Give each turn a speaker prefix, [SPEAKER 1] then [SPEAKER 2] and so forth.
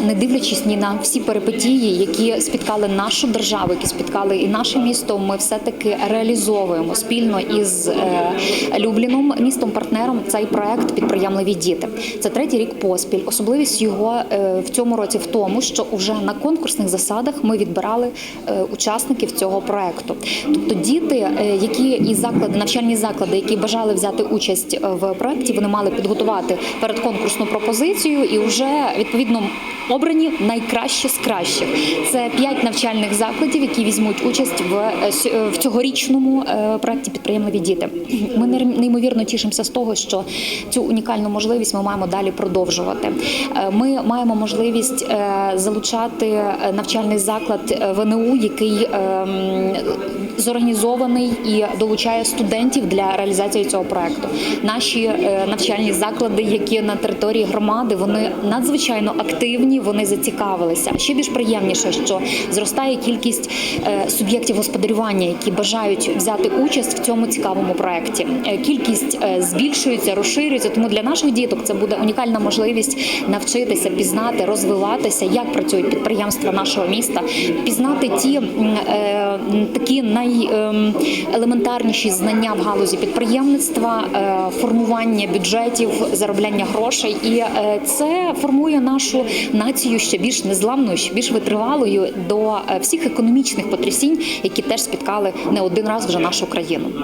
[SPEAKER 1] Не дивлячись ні на всі перипетії, які спіткали нашу державу, які спіткали і наше місто, ми все таки реалізовуємо спільно із е, Любліном, містом партнером, цей проект підприємливі діти. Це третій рік поспіль. Особливість його е, в цьому році в тому, що вже на конкурсних засадах ми відбирали е, учасників цього проекту. Тобто діти, які і заклади, навчальні заклади, які бажали взяти участь в проекті, вони мали підготувати передконкурсну пропозицію і вже відповідно обрані найкращі з кращих. Це п'ять навчальних закладів, які візьмуть участь в, е, е, в цьогорічному е, проекті підприємливі діти. Ми неймовірно тішимося з того, що цю унікальну можливість ми маємо далі продовжувати. Ми маємо можливість залучати навчальний заклад ВНУ, який ем, зорганізований і долучає студентів для реалізації цього проекту. Наші навчальні заклади, які на території громади, вони надзвичайно активні, вони зацікавилися. А ще більш приємніше, що зростає кількість е, суб'єктів господарювання, які бажають взяти участь в цьому цікавому проекті. Е, Кількість е, збільшується, розширюється. Тому для наших діток це буде унікальна можливість навчитися, пізнати, розвиватися, як працюють підприємства нашого міста, пізнати ті такі найелементарніші знання в галузі підприємництва, формування бюджетів, заробляння грошей, і це формує нашу націю ще більш незламною, ще більш витривалою до е, всіх економічних потрясінь, які теж спіткали не один раз вже нашу країну.